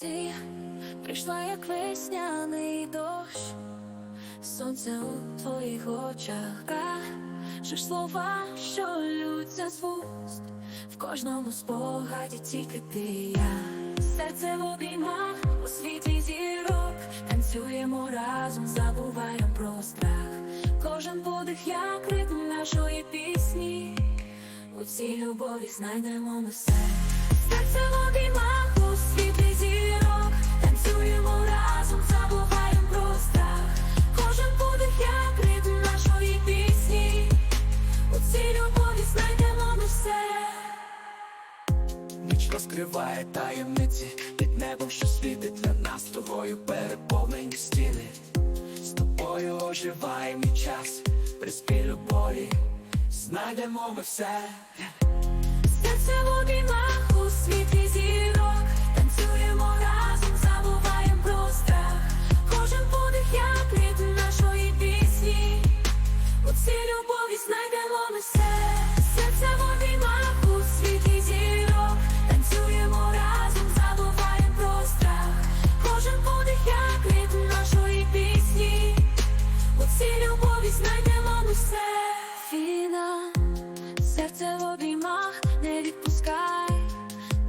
Ти прийшла як весняний дощ, сонце у твоїх очах кажеш слова, що лються з вуст в кожному спогаді тільки ти я. Серце в обіймах у світлі зірок, танцюємо разом, забуваємо про страх. Кожен подих як ритм нашої пісні. У цій любові знайдемо ми все. Серце Ніч розкриває таємниці під небом, що світить для нас тобою переповнені стіни. З тобою оживає мій час, при спілю болі знайдемо ми все. Серце в обіймах у світлі зірок, танцюємо разом, забуваємо про страх. Кожен подих як ритм нашої пісні. У цій любові знайдемо ми все.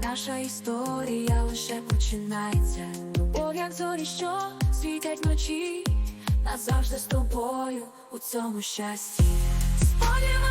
Наша історія лише починається. Любов, як зорі, що світять вночі, назавжди з тобою у цьому щасті. Сподіваюся.